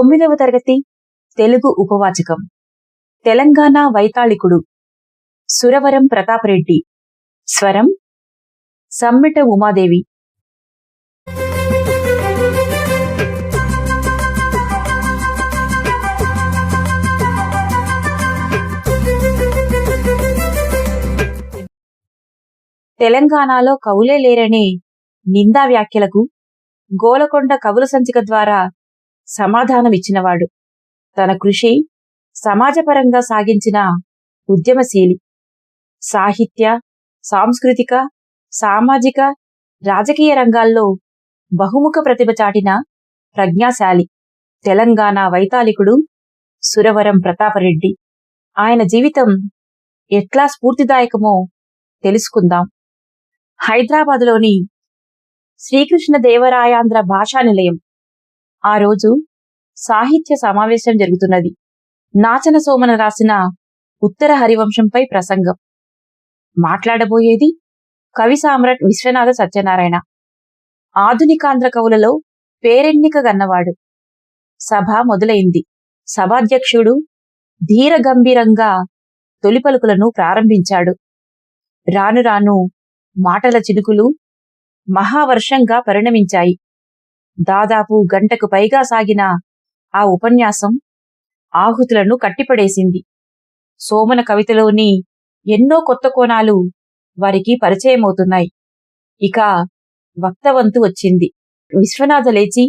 తొమ్మిదవ తరగతి తెలుగు ఉపవాచకం. తెలంగాణ వైతాళికుడు. సురవరం ప్రతాపరెడ్డి. స్వరం సమ్మిట ఉమాదేవి. తెలంగాణలో కవులే లేరనే నిందా వ్యాఖ్యలకు గోలకొండ కవుల సంచిక ద్వారా సమాధానమిచ్చినవాడు. తన కృషి సమాజపరంగా సాగించిన ఉద్యమశీలి. సాహిత్య సాంస్కృతిక సామాజిక రాజకీయ రంగాల్లో బహుముఖ ప్రతిభ చాటిన ప్రజ్ఞాశాలి. తెలంగాణ వైతాళికుడు సురవరం ప్రతాపరెడ్డి. ఆయన జీవితం ఎట్లా స్ఫూర్తిదాయకమో తెలుసుకుందాం. హైదరాబాదులోని శ్రీకృష్ణదేవరాయాంధ్ర భాషా నిలయం ఆ రోజు సాహిత్య సమావేశం జరుగుతున్నది. నాచన సోమన రాసిన ఉత్తర హరివంశంపై ప్రసంగం. మాట్లాడబోయేది కవి సామ్రాట్ విశ్వనాథ సత్యనారాయణ. ఆధునికాంధ్ర కవులలో పేరెన్నిక గన్నవాడు. సభ మొదలైంది. సభాధ్యక్షుడు ధీర గంభీరంగా తొలి పలుకులను ప్రారంభించాడు. రాను రాను మాటల చినుకులు మహావర్షంగా పరిణమించాయి. దాదాపు గంటకు పైగా సాగిన ఆ ఉపన్యాసం ఆహుతులను కట్టిపడేసింది. సోమన కవితలోని ఎన్నో కొత్త కోణాలు వారికి పరిచయమవుతున్నాయి. ఇక వక్తవంతు వచ్చింది. విశ్వనాథ లేచి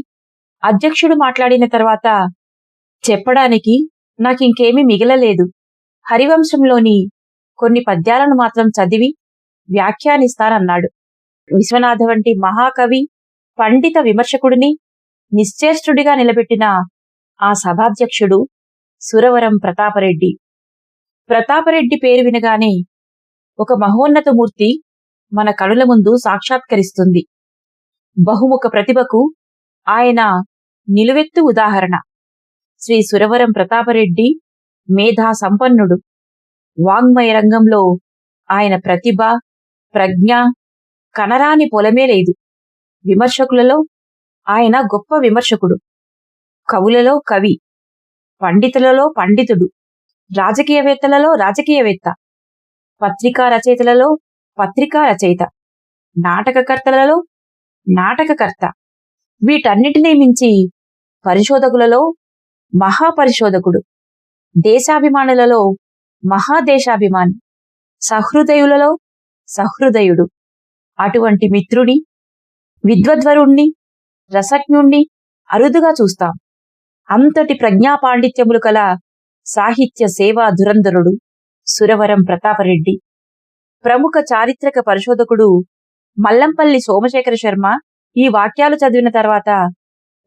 అధ్యక్షుడు మాట్లాడిన తర్వాత చెప్పడానికి నాకింకేమీ మిగలలేదు. హరివంశంలోని కొన్ని పద్యాలను మాత్రం చదివి వ్యాఖ్యానిస్తానన్నాడు. విశ్వనాథ వంటి మహాకవి పండిత విమర్శకుడిని నిశ్చేష్టుడిగా నిలబెట్టిన ఆ సభాధ్యక్షుడు సురవరం ప్రతాపరెడ్డి. ప్రతాపరెడ్డి పేరు వినగానే ఒక మహోన్నత మూర్తి మన కనుల ముందు సాక్షాత్కరిస్తుంది. బహుముఖ ప్రతిభకు ఆయన నిలువెత్తు ఉదాహరణ. శ్రీ సురవరం ప్రతాపరెడ్డి మేధా సంపన్నుడు. వాంగ్మయ రంగంలో ఆయన ప్రతిభ ప్రజ్ఞ కనరాని పొలమే లేదు. విమర్శకులలో ఆయన గొప్ప విమర్శకుడు. కవులలో కవి. పండితులలో పండితుడు. రాజకీయవేత్తలలో రాజకీయవేత్త. పత్రికా రచయితలలో పత్రికా రచయిత. నాటకకర్తలలో నాటకకర్త. వీటన్నిటినీ మించి పరిశోధకులలో మహాపరిశోధకుడు. దేశాభిమానులలో మహాదేశాభిమాని. సహృదయులలో సహృదయుడు. అటువంటి మిత్రుడి విద్వద్వరుణ్ణి రసజ్ఞుణ్ణి అరుదుగా చూస్తాం. అంతటి ప్రజ్ఞా పాండిత్యములు కల సాహిత్య సేవా ధురంధరుడు సురవరం ప్రతాపరెడ్డి. ప్రముఖ చారిత్రక పరిశోధకుడు మల్లంపల్లి సోమశేఖర శర్మ ఈ వాక్యాలు చదివిన తర్వాత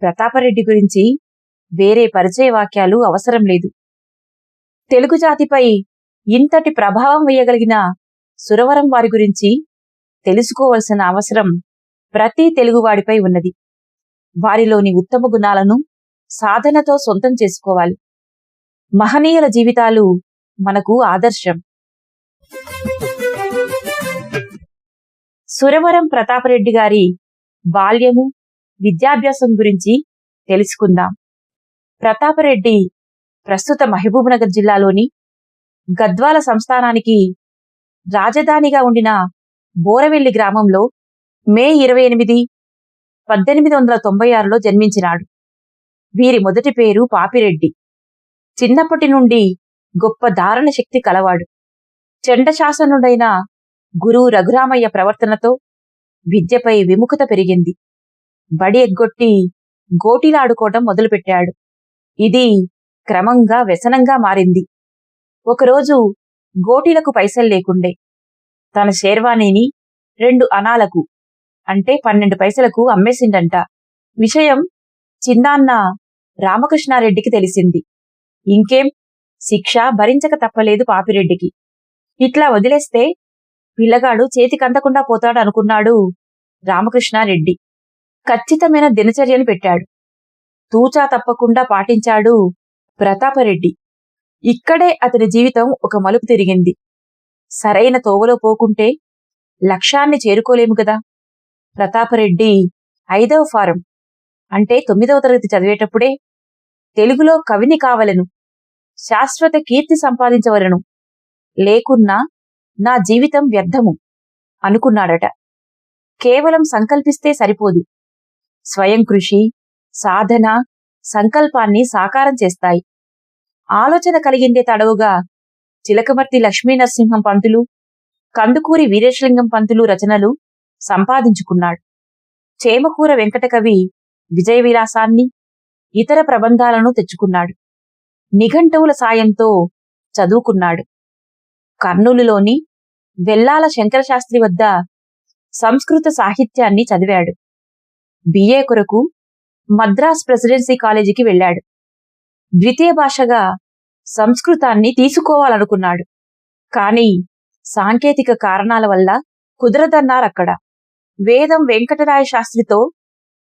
ప్రతాపరెడ్డి గురించి వేరే పరిచయ వాక్యాలు అవసరం లేదు. తెలుగు జాతిపై ఇంతటి ప్రభావం వేయగలిగిన సురవరం వారి గురించి తెలుసుకోవలసిన అవసరం ప్రతి తెలుగువాడిపై ఉన్నది. వారిలోని ఉత్తమ గుణాలను సాధనతో సొంతం చేసుకోవాలి. మహనీయుల జీవితాలు మనకు ఆదర్శం. సురవరం ప్రతాపరెడ్డి గారి బాల్యము విద్యాభ్యాసం గురించి తెలుసుకుందాం. ప్రతాపరెడ్డి ప్రస్తుత మహబూబ్నగర్ జిల్లాలోని గద్వాల సంస్థానానికి రాజధానిగా ఉండిన బోరవెల్లి గ్రామంలో మే ఇరవై ఎనిమిది పద్దెనిమిది వందల తొంభై ఆరులో జన్మించినాడు. వీరి మొదటి పేరు పాపిరెడ్డి. చిన్నప్పటి నుండి గొప్ప ధారణ శక్తి కలవాడు. చండశాసనుడైన గురువు రఘురామయ్య ప్రవర్తనతో విద్యపై విముఖత పెరిగింది. బడి ఎగ్గొట్టి గోటీలాడుకోవటం మొదలుపెట్టాడు. ఇది క్రమంగా వ్యసనంగా మారింది. ఒకరోజు గోటీలకు పైసలు లేకుండే తన శేర్వాణిని రెండు అనాలకు అంటే పన్నెండు పైసలకు అమ్మేసిండంట. విషయం చిన్నాన్న రామకృష్ణారెడ్డికి తెలిసింది. ఇంకేం? శిక్ష భరించక తప్పలేదు పాపిరెడ్డికి. ఇట్లా వదిలేస్తే పిల్లగాడు చేతికందకుండా పోతాడు అనుకున్నాడు రామకృష్ణారెడ్డి. ఖచ్చితమైన దినచర్యలు పెట్టాడు. తూచా తప్పకుండా పాటించాడు ప్రతాపరెడ్డి. ఇక్కడే అతని జీవితం ఒక మలుపు తిరిగింది. సరైన తోవలో పోకుంటే లక్ష్యాన్ని చేరుకోలేము కదా? ప్రతాపరెడ్డి ఐదవ ఫారం. అంటే తొమ్మిదవ తరగతి చదివేటప్పుడే తెలుగులో కవిని కావలను. శాశ్వత కీర్తి సంపాదించవలను. లేకున్నా నా జీవితం వ్యర్థము అనుకున్నాడట. కేవలం సంకల్పిస్తే సరిపోదు. స్వయం కృషి సాధన సంకల్పాన్ని సాకారం చేస్తాయి. ఆలోచన కలిగిందే తడవుగా చిలకమర్తి లక్ష్మీనరసింహం పంతులు కందుకూరి వీరేశలింగం పంతులు రచనలు సంపాదించుకున్నాడు. చేమకూర వెంకటకవి విజయ విలాసాన్ని ఇతర ప్రబంధాలను తెచ్చుకున్నాడు. నిఘంటువుల సాయంతో చదువుకున్నాడు. కర్నూలులోని వెల్లాల శంకరశాస్త్రి వద్ద సంస్కృత సాహిత్యాన్ని చదివాడు. బిఏ కొరకు మద్రాస్ ప్రెసిడెన్సీ కాలేజీకి వెళ్ళాడు. ద్వితీయ భాషగా సంస్కృతాన్ని తీసుకోవాలనుకున్నాడు. కాని సాంకేతిక కారణాల వల్ల కుదరదన్నారక్కడ వేదం వెంకటరాయ శాస్త్రితో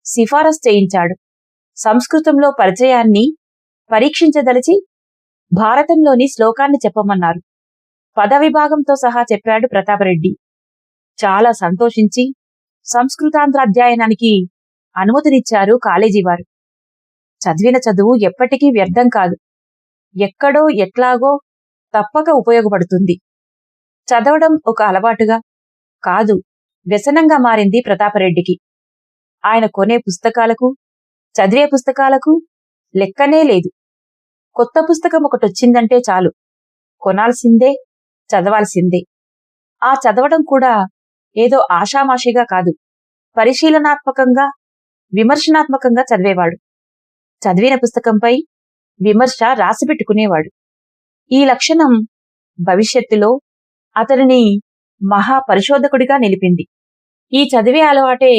సిఫారసు చేయించాడు. సంస్కృతంలో పరిచయాన్ని పరీక్షించదలిచి భారతంలోని శ్లోకాన్ని చెప్పమన్నారు. పదవిభాగంతో సహా చెప్పాడు ప్రతాపరెడ్డి. చాలా సంతోషించి సంస్కృతాంధ్రాధ్యయనానికి అనుమతినిచ్చారు కాలేజీ వారు చదివిన చదువు ఎప్పటికీ వ్యర్థం కాదు. ఎక్కడో ఎట్లాగో తప్పక ఉపయోగపడుతుంది. చదవడం ఒక అలవాటుగా కాదు. వ్యసనంగా మారింది ప్రతాపరెడ్డికి ఆయన కొనే పుస్తకాలకు చదివే పుస్తకాలకు లెక్కనే లేదు. కొత్త పుస్తకం ఒకటొచ్చిందంటే చాలు. కొనాల్సిందే చదవాల్సిందే. ఆ చదవడం కూడా ఏదో ఆషామాషిగా కాదు. పరిశీలనాత్మకంగా విమర్శనాత్మకంగా చదివేవాడు. చదివిన పుస్తకంపై విమర్శ రాసిపెట్టుకునేవాడు ఈ లక్షణం భవిష్యత్తులో అతనిని మహా పరిశోధకుడిగా నిలిపింది. ఈ చదివే అలవాటే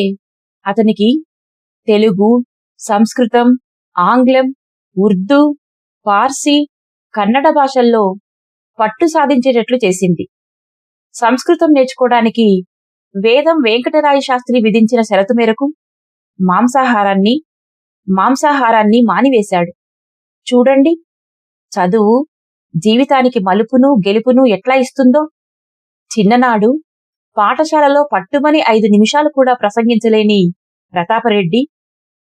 అతనికి తెలుగు సంస్కృతం ఆంగ్లం ఉర్దూ పార్సీ కన్నడ భాషల్లో పట్టు సాధించేటట్లు చేసింది. సంస్కృతం నేర్చుకోవడానికి వేదం వెంకటరాయ శాస్త్రి విధించిన షరతు మేరకు మాంసాహారాన్ని మాంసాహారాన్ని మానివేశాడు. చూడండి చదువు జీవితానికి మలుపును గెలుపును ఎట్లా ఇస్తుందో. చిన్ననాడు పాఠశాలలో పట్టుమని ఐదు నిమిషాలు కూడా ప్రసంగించలేని ప్రతాపరెడ్డి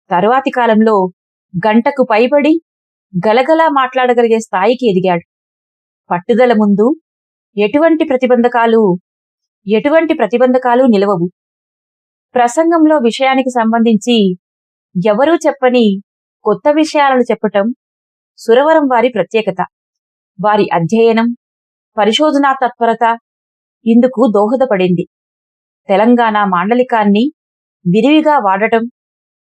తరువాతి కాలంలో గంటకు పైబడి గలగలా మాట్లాడగలిగే స్థాయికి ఎదిగాడు. పట్టుదల ముందు ఎటువంటి ప్రతిబంధకాలు ఎటువంటి ప్రతిబంధకాలు నిలవవు. ప్రసంగంలో విషయానికి సంబంధించి ఎవరూ చెప్పని కొత్త విషయాలను చెప్పటం సురవరం వారి ప్రత్యేకత. వారి అధ్యయనం పరిశోధనా తత్పరత ఇందుకు దోహదపడింది. తెలంగాణ మాండలికాన్ని విరివిగా వాడటం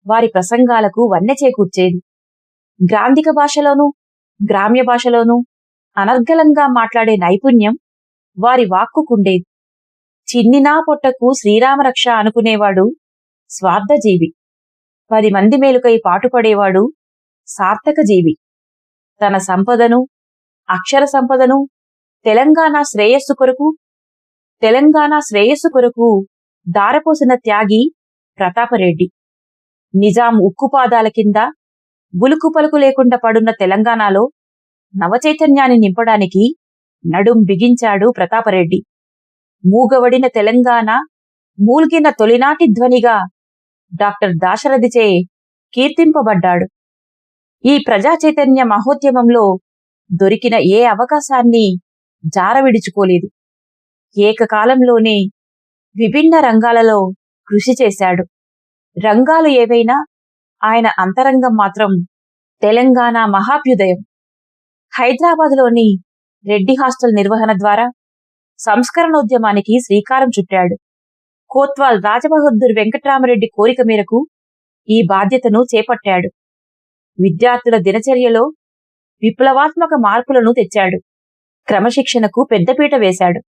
వారి ప్రసంగాలకు వన్నె చేకూర్చేది. గ్రాంధిక భాషలోనూ గ్రామ్య భాషలోనూ అనర్గలంగా మాట్లాడే నైపుణ్యం వారి వాక్కుకుండేది. చిన్నినా పొట్టకు శ్రీరామరక్ష అనుకునేవాడు స్వార్థజీవి. పది మంది మేలుకై పాటుపడేవాడు సార్థకజీవి. తన సంపదను అక్షర సంపదను తెలంగాణ శ్రేయస్సు కొరకు తెలంగాణ శ్రేయస్సు కొరకు దారపోసిన త్యాగి ప్రతాపరెడ్డి. నిజాం ఉక్కుపాదాల కింద గులుకు పలుకు లేకుండా పడున్న తెలంగాణలో నవచైతన్యాన్ని నింపడానికి నడుం బిగించాడు ప్రతాపరెడ్డి. మూగవడిన తెలంగాణ మూల్గిన తొలినాటి ధ్వనిగా డాక్టర్ దాశరథిచే కీర్తింపబడ్డాడు. ఈ ప్రజా చైతన్య మహోద్యమంలో దొరికిన ఏ అవకాశాన్ని జారవిడుచుకోలేదు. ఏకకాలంలోనే విభిన్న రంగాలలో కృషి చేశాడు. రంగాలు ఏవైనా ఆయన అంతరంగం మాత్రం తెలంగాణ మహాభ్యుదయం. హైదరాబాద్లోని రెడ్డి హాస్టల్ నిర్వహణ ద్వారా సంస్కరణోద్యమానికి శ్రీకారం చుట్టాడు. కోత్వాల్ రాజబహదూర్ వెంకట్రామరెడ్డి కోరిక మేరకు ఈ బాధ్యతను చేపట్టాడు. విద్యార్థుల దినచర్యలో విప్లవాత్మక మార్పులను తెచ్చాడు. క్రమశిక్షణకు పెద్దపీట వేశాడు.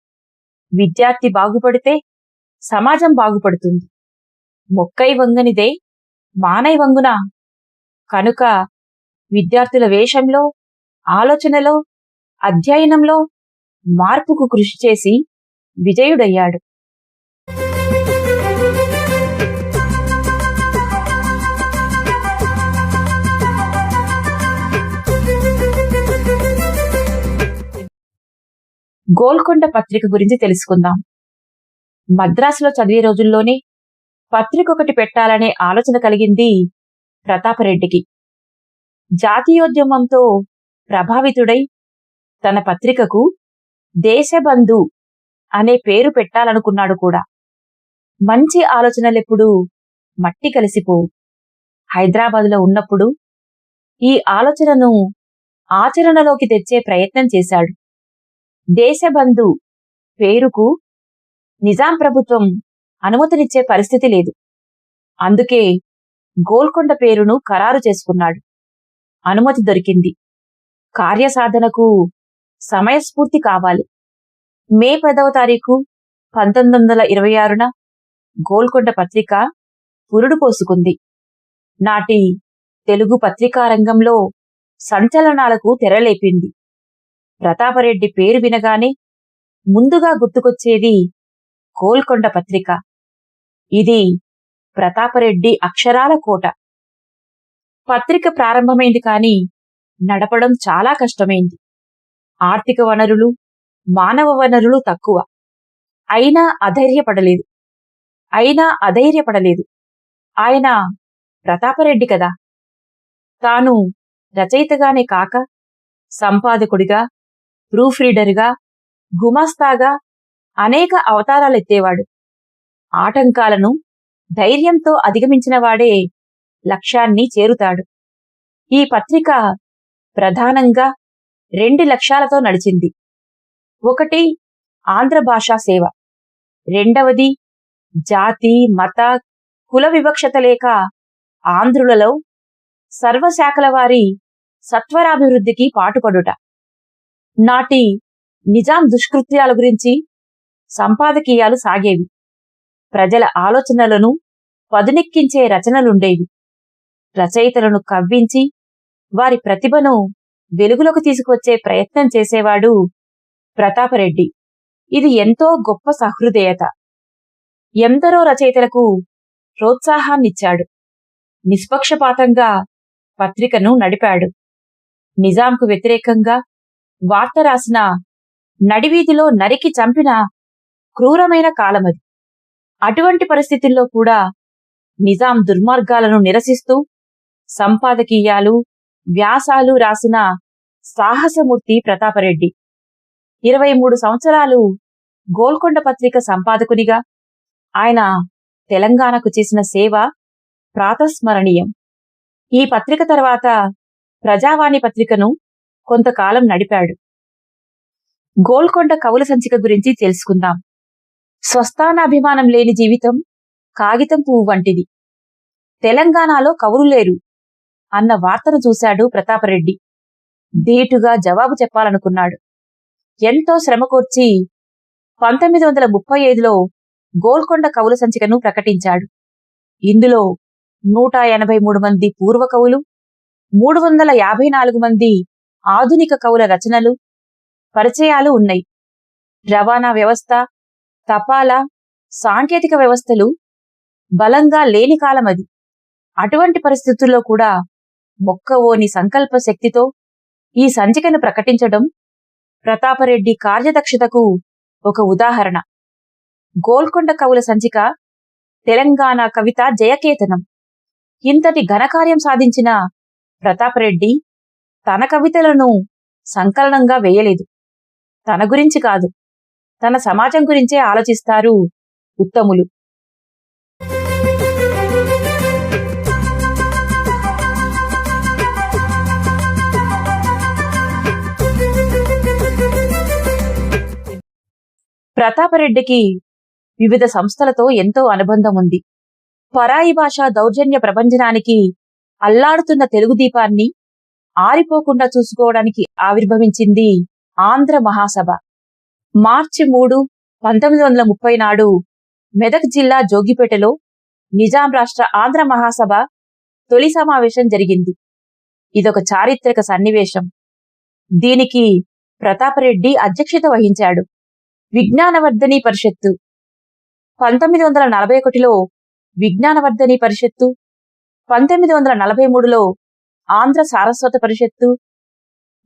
విద్యార్థి బాగుపడితే సమాజం బాగుపడుతుంది. మొక్కై వంగనిదే మానై వంగునా. కనుక విద్యార్థుల వేషంలో ఆలోచనలో అధ్యయనంలో మార్పుకు కృషి చేసి విజయుడయ్యాడు. గోల్కొండ పత్రిక గురించి తెలుసుకుందాం. మద్రాసులో చదివే రోజుల్లోనే పత్రిక ఒకటి పెట్టాలనే ఆలోచన కలిగింది ప్రతాపరెడ్డికి. జాతీయోద్యమంతో ప్రభావితుడై తన పత్రికకు దేశబంధు అనే పేరు పెట్టాలనుకున్నాడు కూడా. మంచి ఆలోచనలెప్పుడు మట్టి కలిసిపోవు. హైదరాబాదులో ఉన్నప్పుడు ఈ ఆలోచనను ఆచరణలోకి తెచ్చే ప్రయత్నం చేశాడు. దేశబంధు పేరుకు నిజాం ప్రభుత్వం అనుమతినిచ్చే పరిస్థితి లేదు. అందుకే గోల్కొండ పేరును ఖరారు చేసుకున్నాడు. అనుమతి దొరికింది. కార్యసాధనకు సమయస్ఫూర్తి కావాలి. మే పదవ తారీఖు పంతొమ్మిది వందల ఇరవై ఆరున గోల్కొండ పత్రిక పురుడు పోసుకుంది. నాటి తెలుగు పత్రికా రంగంలో సంచలనాలకు తెరలేపింది. ప్రతాపరెడ్డి పేరు వినగానే ముందుగా గుర్తుకొచ్చేది గోల్కొండ పత్రిక. ఇది ప్రతాపరెడ్డి అక్షరాల కోట. పత్రిక ప్రారంభమైంది కాని నడపడం చాలా కష్టమైంది. ఆర్థిక వనరులు మానవ వనరులు తక్కువ. అయినా అధైర్యపడలేదు. అయినా అధైర్యపడలేదు. ఆయన ప్రతాపరెడ్డి కదా. తాను రచయితగానే కాక సంపాదకుడిగా ప్రూఫ్ రీడర్గా గుమాస్తాగా అనేక అవతారాలెత్తేవాడు. ఆటంకాలను ధైర్యంతో అధిగమించినవాడే లక్ష్యాన్ని చేరుతాడు. ఈ పత్రిక ప్రధానంగా రెండు లక్ష్యాలతో నడిచింది. ఒకటి ఆంధ్ర భాషా సేవ. రెండవది జాతి మత కుల వివక్షత లేక ఆంధ్రులలో సర్వశాఖల వారి సత్వరాభివృద్ధికి పాటుపడుట. నాటి నిజాం దుష్కృత్యాల గురించి సంపాదకీయాలు సాగేవి. ప్రజల ఆలోచనలను పదునెక్కించే రచనలుండేవి. రచయితలను కవ్వించి వారి ప్రతిభను వెలుగులోకి తీసుకొచ్చే ప్రయత్నం చేసేవాడు ప్రతాపరెడ్డి. ఇది ఎంతో గొప్ప సహృదయత. ఎందరో రచయితలకు ప్రోత్సాహాన్నిచ్చాడు. నిష్పక్షపాతంగా పత్రికను నడిపాడు. నిజాంకు వ్యతిరేకంగా వార్త రాసిన నడివీధిలో నరికి చంపిన క్రూరమైన కాలమది. అటువంటి పరిస్థితుల్లో కూడా నిజాం దుర్మార్గాలను నిరసిస్తూ సంపాదకీయాలు వ్యాసాలు రాసిన సాహసమూర్తి ప్రతాపరెడ్డి. ఇరవై మూడు సంవత్సరాలు గోల్కొండ పత్రిక సంపాదకునిగా ఆయన తెలంగాణకు చేసిన సేవ ప్రాతస్మరణీయం. ఈ పత్రిక తర్వాత ప్రజావాణి పత్రికను కొంతకాలం నడిపాడు. గోల్కొండ కవుల సంచిక గురించి తెలుసుకుందాం. స్వస్థానాభిమానం లేని జీవితం కాగితం పువ్వు వంటిది. తెలంగాణలో కవులు లేరు అన్న వార్తను చూశాడు ప్రతాపరెడ్డి. ధీటుగా జవాబు చెప్పాలనుకున్నాడు. ఎంతో శ్రమకూర్చి పంతొమ్మిది వందల ముప్పై ఐదులో గోల్కొండ కవుల సంచికను ప్రకటించాడు. ఇందులో నూట ఎనభై మూడు మంది పూర్వ కవులు మూడు వందల యాభై నాలుగు మంది ఆధునిక కవుల రచనలు పరిచయాలు ఉన్నాయి. రవాణా వ్యవస్థ తపాలా సాంకేతిక వ్యవస్థలు బలంగా లేని కాలమది అటువంటి పరిస్థితుల్లో కూడా మొక్కవోని సంకల్ప శక్తితో ఈ సంచికను ప్రకటించడం ప్రతాపరెడ్డి కార్యదక్షతకు ఒక ఉదాహరణ. గోల్కొండ కవుల సంచిక తెలంగాణ కవిత జయకేతనం. ఇంతటి ఘనకార్యం సాధించిన ప్రతాపరెడ్డి తన కవితలను సంకలనంగా వేయలేదు. తన గురించి కాదు తన సమాజం గురించే ఆలోచిస్తారు ఉత్తములు. ప్రతాపరెడ్డికి వివిధ సంస్థలతో ఎంతో అనుబంధం ఉంది పరాయి భాష దౌర్జన్య ప్రభంజనానికి అల్లాడుతున్న తెలుగు దీపాన్ని ఆరిపోకుండా చూసుకోవడానికి ఆవిర్భవించింది ఆంధ్ర మహాసభ. మార్చి మూడు పంతొమ్మిది వందల ముప్పై నాడు మెదక్ జిల్లా జోగిపేటలో నిజాం రాష్ట్ర ఆంధ్ర మహాసభ తొలి సమావేశం జరిగింది. ఇదొక చారిత్రక సన్నివేశం. దీనికి ప్రతాపరెడ్డి అధ్యక్షత వహించాడు. విజ్ఞానవర్ధని పరిషత్తు. పంతొమ్మిది వందల నలభై ఒకటిలో విజ్ఞానవర్ధని పరిషత్తు. పంతొమ్మిది వందల నలభై మూడులో ఆంధ్ర సారస్వత పరిషత్తు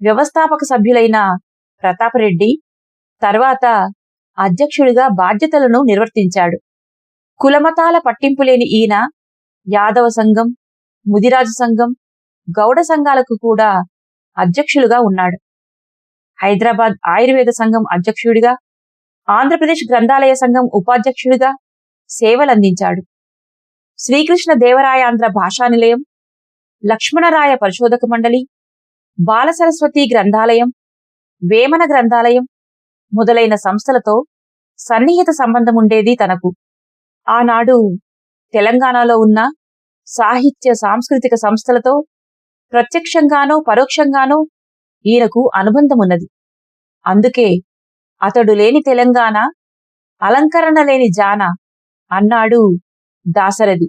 వ్యవస్థాపక సభ్యులైన ప్రతాపరెడ్డి తర్వాత అధ్యక్షుడిగా బాధ్యతలను నిర్వర్తించాడు. కులమతాల పట్టింపు లేని ఈయన యాదవ సంఘం ముదిరాజు సంఘం గౌడ సంఘాలకు కూడా అధ్యక్షులుగా ఉన్నాడు. హైదరాబాద్ ఆయుర్వేద సంఘం అధ్యక్షుడిగా ఆంధ్రప్రదేశ్ గ్రంథాలయ సంఘం ఉపాధ్యక్షుడిగా సేవలందించాడు. శ్రీకృష్ణ దేవరాయాంధ్ర భాషా నిలయం లక్ష్మణరాయ పరిశోధక మండలి బాలసరస్వతి గ్రంథాలయం వేమన గ్రంథాలయం మొదలైన సంస్థలతో సన్నిహిత సంబంధం ఉండేది తనకు. ఆనాడు తెలంగాణలో ఉన్న సాహిత్య సాంస్కృతిక సంస్థలతో ప్రత్యక్షంగానో పరోక్షంగానో ఈయనకు అనుబంధమున్నది. అందుకే అతడు లేని తెలంగాణ అలంకరణ లేని జాన అన్నాడు దాసరథి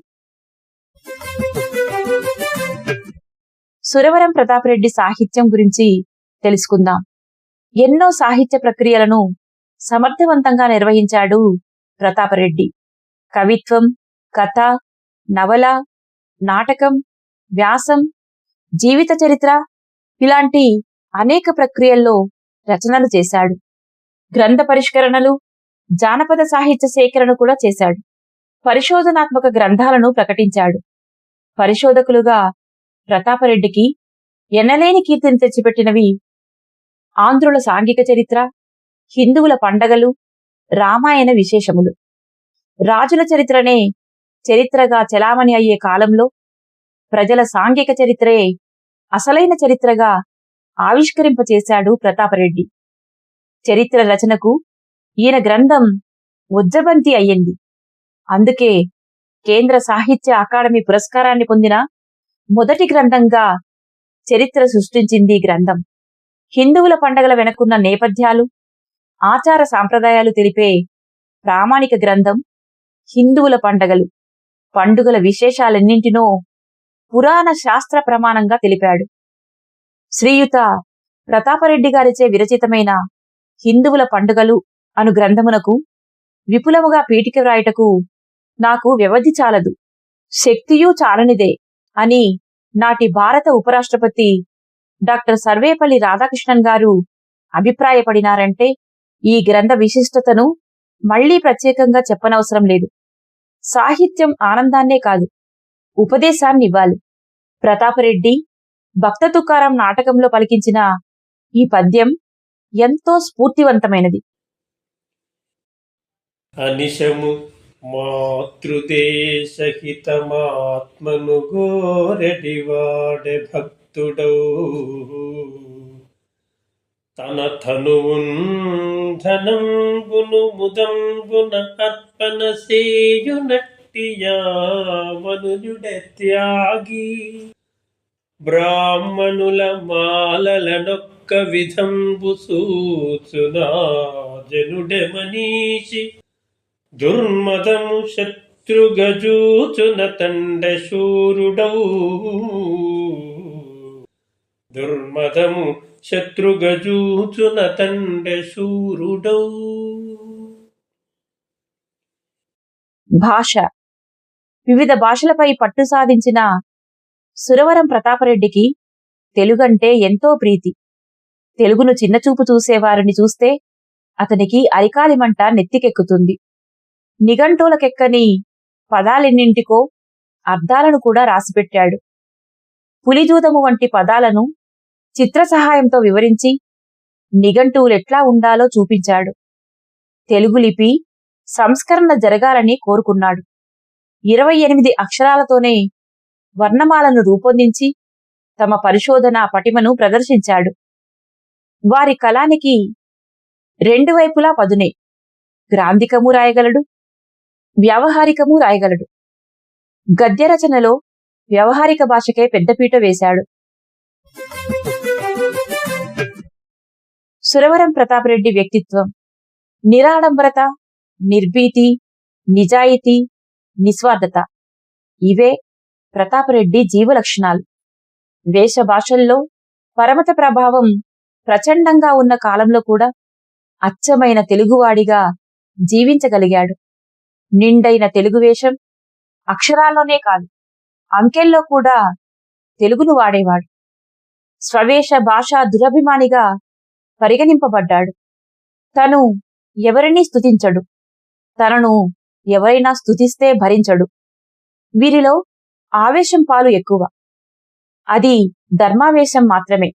సురవరం ప్రతాపరెడ్డి సాహిత్యం గురించి తెలుసుకుందాం. ఎన్నో సాహిత్య ప్రక్రియలను సమర్థవంతంగా నిర్వహించాడు ప్రతాపరెడ్డి. కవిత్వం కథ నవల నాటకం వ్యాసం జీవిత చరిత్ర ఇలాంటి అనేక ప్రక్రియల్లో రచనలు చేశాడు. గ్రంథ పరిష్కరణలు జానపద సాహిత్య సేకరణ కూడా చేశాడు. పరిశోధనాత్మక గ్రంథాలను ప్రకటించాడు. పరిశోధకులుగా ప్రతాపరెడ్డికి ఎన్నలేని కీర్తిని తెచ్చిపెట్టినవి ఆంధ్రుల సాంఘిక చరిత్ర హిందువుల పండగలు రామాయణ విశేషములు. రాజుల చరిత్రనే చరిత్రగా చలామణి అయ్యే కాలంలో ప్రజల సాంఘిక చరిత్రే అసలైన చరిత్రగా ఆవిష్కరింపచేశాడు ప్రతాపరెడ్డి. చరిత్ర రచనకు ఈయన గ్రంథం ఉజ్జబంతి అయ్యింది. అందుకే కేంద్ర సాహిత్య అకాడమీ పురస్కారాన్ని పొందిన మొదటి గ్రంథంగా చరిత్ర సృష్టించింది ఈ గ్రంథం. హిందువుల పండగల వెనకున్న నేపథ్యాలు ఆచార సాంప్రదాయాలు తెలిపే ప్రామాణిక గ్రంథం హిందువుల పండగలు. పండుగల విశేషాలన్నింటినో పురాణ శాస్త్ర ప్రమాణంగా తెలిపాడు. శ్రీయుత ప్రతాపరెడ్డి గారిచే విరచితమైన హిందువుల పండుగలు అను గ్రంథమునకు విపులముగా పీఠిక వ్రాయటకు నాకు వ్యవధి చాలదు. శక్తియూ చాలనిదే అని నాటి భారత ఉపరాష్ట్రపతి డాక్టర్ సర్వేపల్లి రాధాకృష్ణన్ గారు అభిప్రాయపడినారంటే ఈ గ్రంథ విశిష్టతను మళ్ళీ ప్రత్యేకంగా చెప్పనవసరం లేదు. సాహిత్యం ఆనందాన్నే కాదు ఉపదేశాన్ని ఇవ్వాలి ప్రతాపరెడ్డి భక్త తుకారం నాటకంలో పలికించిన ఈ పద్యం ఎంతో స్ఫూర్తివంతమైనది. అనిశము. మాతృదేశహితమాత్మను గోరెడివాడె భక్తుడౌ. తన తనువున్ ధనంబును ముదంబున అర్పణ సేయునట్టియావనుజుడె త్యాగి బ్రాహ్మణుల మాలలనొక్క విధంబు సూచునా జనుడె మనీషి దుర్మదము శత్రుగజూచున తండ శూరుడౌ దుర్మదము శత్రుగజూచున తండ శూరుడౌ భాష. వివిధ భాషలపై పట్టు సాధించిన సురవరం ప్రతాపరెడ్డికి తెలుగంటే ఎంతో ప్రీతి. తెలుగును చిన్నచూపు చూసేవారిని చూస్తే అతనికి అరికాలిమంట నెత్తికెక్కుతుంది. నిఘంటువులకెక్కని పదాలెన్నింటికో అర్థాలను కూడా రాసిపెట్టాడు. పులిజూదము వంటి పదాలను చిత్ర సహాయంతో వివరించి నిఘంటువులెట్లా ఉండాలో చూపించాడు. తెలుగు లిపి సంస్కరణ జరగాలని కోరుకున్నాడు. ఇరవై ఎనిమిది అక్షరాలతోనే వర్ణమాలను రూపొందించి తమ పరిశోధన పటిమను ప్రదర్శించాడు. వారి కళానికి రెండు వైపులా పదునే. గ్రాంధికము రాయగలడు వ్యావహారికము రాయగలడు. గద్య రచనలో వ్యవహారిక భాషకే పెద్దపీట వేశాడు. సురవరం ప్రతాపరెడ్డి వ్యక్తిత్వం. నిరాడంబరత నిర్భీతి నిజాయితీ నిస్వార్థత. ఇవే ప్రతాపరెడ్డి జీవలక్షణాలు. వేష భాషల్లో పరమత ప్రభావం ప్రచండంగా ఉన్న కాలంలో కూడా అచ్చమైన తెలుగువాడిగా జీవించగలిగాడు. నిండైన తెలుగు వేషం. అక్షరాల్లోనే కాదు అంకెల్లో కూడా తెలుగును వాడేవాడు. స్వవేశ భాషా దురభిమానిగా పరిగణింపబడ్డాడు. తను ఎవరినీ స్థుతించడు తనను ఎవరైనా స్తుతిస్తే భరించడు. వీరిలో ఆవేశం పాలు ఎక్కువ. అది ధర్మావేశం మాత్రమే.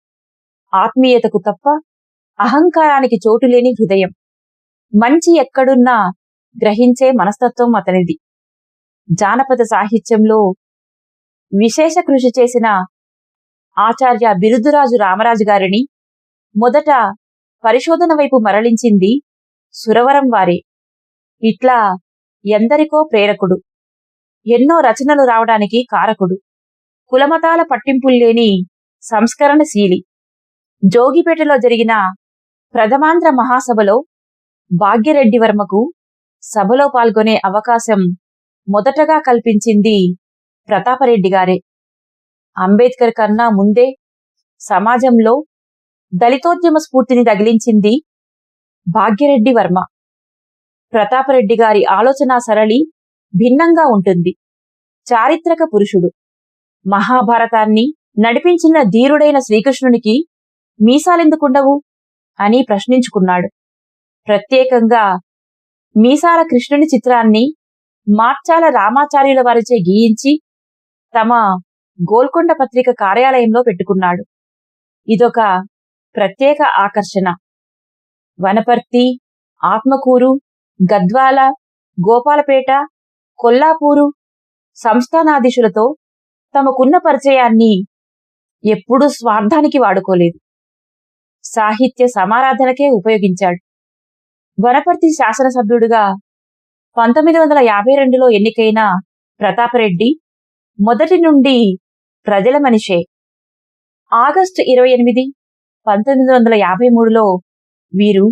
ఆత్మీయతకు తప్ప అహంకారానికి చోటులేని హృదయం. మంచి ఎక్కడున్నా గ్రహించే మనస్తత్వం అతనిది. జానపద సాహిత్యంలో విశేష కృషి చేసిన ఆచార్య బిరుదురాజు రామరాజు గారిని మొదట పరిశోధన వైపు మరలించింది సురవరం వారే. ఇట్లా ఎందరికో ప్రేరకుడు. ఎన్నో రచనలు రావడానికి కారకుడు. కులమతాల పట్టింపుల్లేని సంస్కరణశీలి. జోగిపేటలో జరిగిన ప్రథమాంధ్ర మహాసభలో భాగ్యరెడ్డి వర్మకు సభలో పాల్గొనే అవకాశం మొదటగా కల్పించింది ప్రతాపరెడ్డి గారే. అంబేద్కర్ కన్నా ముందే సమాజంలో దళితోద్యమ స్ఫూర్తిని తగిలించింది భాగ్యరెడ్డి వర్మ. ప్రతాపరెడ్డి గారి ఆలోచన సరళి భిన్నంగా ఉంటుంది. చారిత్రక పురుషుడు. మహాభారతాన్ని నడిపించిన ధీరుడైన శ్రీకృష్ణునికి మీసాలెందుకుండవు అని ప్రశ్నించుకున్నాడు. ప్రత్యేకంగా మీసాల కృష్ణుని చిత్రాన్ని మార్చాల రామాచార్యుల వారిచే గీయించి తమ గోల్కొండ పత్రిక కార్యాలయంలో పెట్టుకున్నాడు. ఇదొక ప్రత్యేక ఆకర్షణ. వనపర్తి ఆత్మకూరు గద్వాల గోపాలపేట కొల్లాపూరు సంస్థానాధీశులతో తమకున్న పరిచయాన్ని ఎప్పుడూ స్వార్థానికి వాడుకోలేదు. సాహిత్య సమారాధనకే ఉపయోగించాడు. వనపర్తి శాసనసభ్యుడిగా పంతొమ్మిది వందల యాభై రెండులో ఎన్నికైన ప్రతాపరెడ్డి మొదటి నుండి ప్రజల మనిషే. ఆగస్టు ఇరవై ఎనిమిది పంతొమ్మిది వందల యాభై మూడులో వీరు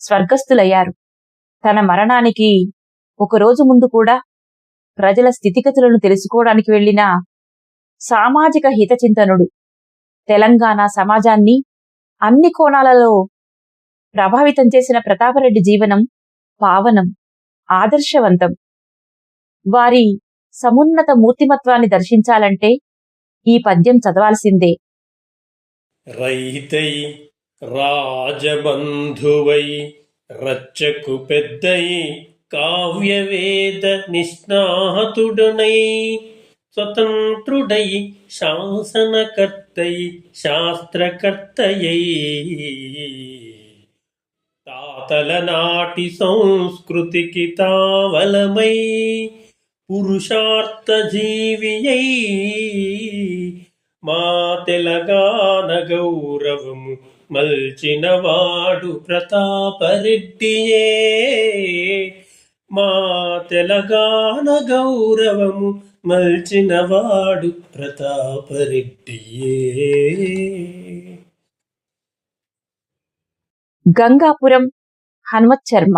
స్వర్గస్థులయ్యారు. తన మరణానికి ఒక రోజు ముందు కూడా ప్రజల స్థితిగతులను తెలుసుకోవడానికి వెళ్ళిన సామాజిక హితచింతనుడు తెలంగాణ సమాజాన్ని అన్ని కోణాలలో ప్రభావితం చేసిన ప్రతాపరెడ్డి జీవనం పావనం ఆదర్శవంతం. వారి సమున్నత మూర్తిమత్వాన్ని దర్శించాలంటే ఈ పద్యం చదవాల్సిందే. రైతై రాజబంధువై రచ్చకు పెద్దై కావ్యవేద నిష్ణాతుడనై స్వతంత్రుడై శాసనకర్తై శాస్త్రకర్తయై. తాతల నాటి సంస్కృతికి తావలమై పురుషార్థ జీవియై మా తెలంగాణ గౌరవము మల్చినవాడు ప్రతాపరెడ్డియే. మా తెలంగాణ గౌరవము మల్చినవాడు ప్రతాపరెడ్డియే. గంగాపురం హనుమత్ శర్మ.